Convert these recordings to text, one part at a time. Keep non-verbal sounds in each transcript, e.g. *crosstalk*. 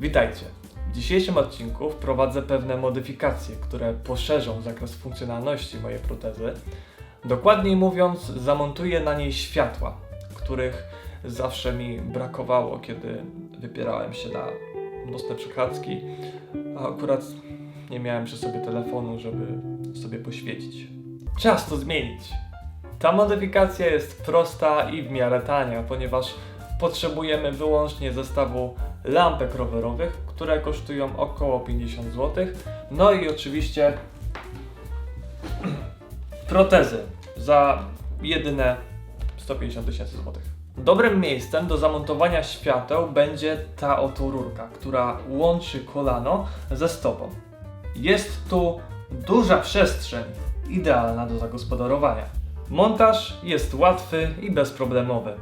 Witajcie. W dzisiejszym odcinku wprowadzę pewne modyfikacje, które poszerzą zakres funkcjonalności mojej protezy. Dokładniej mówiąc, zamontuję na niej światła, których zawsze mi brakowało, kiedy wypierałem się na nocne przechadzki, a akurat nie miałem przy sobie telefonu, żeby sobie poświecić. Czas to zmienić. Ta modyfikacja jest prosta i w miarę tania, ponieważ potrzebujemy wyłącznie zestawu lampek rowerowych, które kosztują około 50 zł. No i oczywiście *clears throat* protezy za jedyne 150 tysięcy złotych. Dobrym miejscem do zamontowania świateł będzie ta oto rurka, która łączy kolano ze stopą. Jest tu duża przestrzeń, idealna do zagospodarowania. Montaż jest łatwy i bezproblemowy.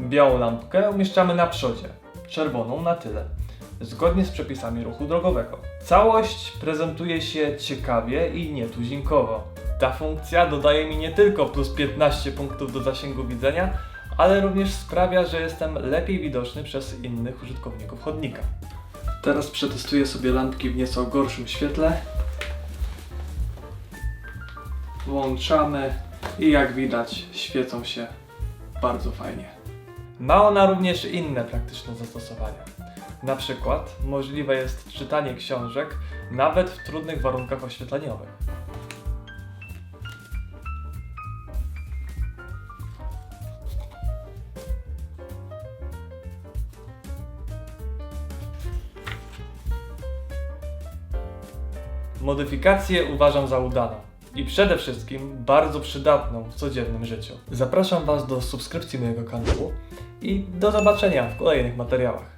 Białą lampkę umieszczamy na przodzie, czerwoną na tyle, zgodnie z przepisami ruchu drogowego. Całość prezentuje się ciekawie i nietuzinkowo. Ta funkcja dodaje mi nie tylko plus 15 punktów do zasięgu widzenia, ale również sprawia, że jestem lepiej widoczny przez innych użytkowników chodnika. Teraz przetestuję sobie lampki w nieco gorszym świetle. Włączamy i jak widać świecą się bardzo fajnie. Ma ona również inne praktyczne zastosowania. Na przykład możliwe jest czytanie książek nawet w trudnych warunkach oświetleniowych. Modyfikację uważam za udaną i przede wszystkim bardzo przydatną w codziennym życiu. Zapraszam Was do subskrypcji mojego kanału i do zobaczenia w kolejnych materiałach.